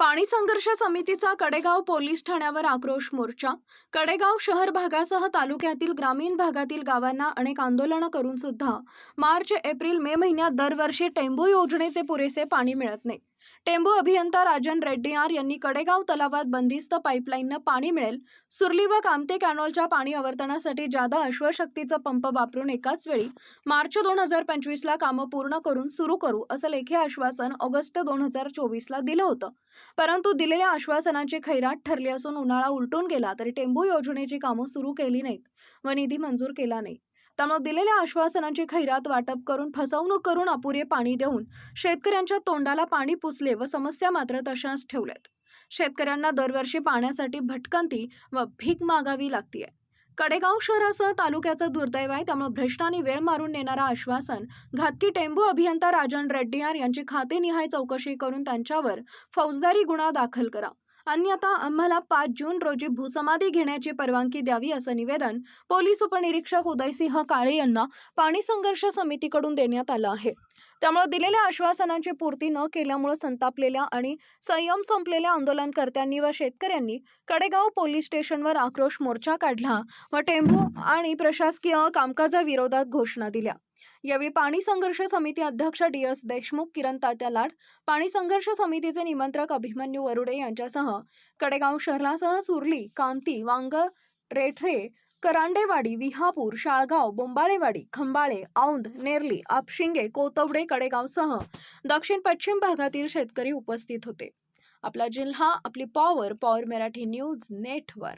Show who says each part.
Speaker 1: पाणी संघर्ष समितीचा कडेगाव पोलीस ठाण्यावर आक्रोश मोर्चा. कडेगाव शहर भागासह तालुक्यातील ग्रामीण भागातील गावांना अनेक आंदोलनं करून सुद्धा मार्च एप्रिल मे महिन्यात दरवर्षी टेंबू योजनेचे पुरेसे पाणी मिळत नाही. टेंबू अभियंता राजन रेड्डीयार यांनी कडेगाव तलावात बंदिस्त पाईपलाईननं पाणी मिळेल. सुरली व कामते कॅनॉलच्या पाणी आवर्तनासाठी जादा अश्वशक्तीचा पंप वापरून एकाच वेळी मार्च दोन हजार पंचवीसला कामं पूर्ण करून सुरू करू असं लेखी आश्वासन ऑगस्ट दोन हजार चोवीसला दिलं होतं. परंतु दिलेल्या आश्वासनाची खैराट ठरली असून उन्हाळा उलटून गेला तरी टेंबू योजनेची कामं सुरू केली नाहीत व निधी मंजूर केला नाही. त्यामुळे दिलेल्या आश्वासनांची खैरात वाटप करून फसवणूक करून अपुरे पाणी देऊन शेतकऱ्यांच्या तोंडाला पाणी पुसले व समस्या मात्र तशाच ठेवल्यात. शेतकऱ्यांना दरवर्षी पाण्यासाठी भटकंती व भीक मागावी लागतीये. कडेगाव शहरासह तालुक्याचं दुर्दैव आहे त्यामुळे भ्रष्टांनी वेळ मारून नेणारा आश्वासन घातकी टेंबू अभियंता राजन रेड्डीयार यांची खातेनिहाय चौकशी करून त्यांच्यावर फौजदारी गुन्हा दाखल करा. अन्यथा आम्हाला पाच जून रोजी भूसमाधी घेण्याची परवानगी द्यावी असं निवेदन पोलीस उपनिरीक्षक उदयसिंह काळे यांना पाणी संघर्ष समितीकडून देण्यात आलं आहे. त्यामुळे दिलेल्या आश्वासनांची पूर्ती न केल्यामुळे संतापलेल्या आणि संयम संपलेल्या आंदोलनकर्त्यांनी व शेतकऱ्यांनी कडेगाव पोलीस स्टेशनवर आक्रोश मोर्चा काढला व टेंबू आणि प्रशासकीय कामकाजाविरोधात घोषणा दिल्या. यावेळी पाणी संघर्ष समिती अध्यक्ष डी एस देशमुख किरण तात्या लाड पाणी संघर्ष समितीचे निमंत्रक अभिमन्यू वरुडे यांच्यासह कडेगाव शहरासह सुरली कामती वांग रेठरे करांडेवाडी विहापूर शाळगाव बोंबाळेवाडी खंबाळे औंध नेरली आपशिंगे कोतवडे कडेगावसह दक्षिण पश्चिम भागातील शेतकरी उपस्थित होते. आपला जिल्हा आपली पॉवर पॉवर मराठी न्यूज नेटवर.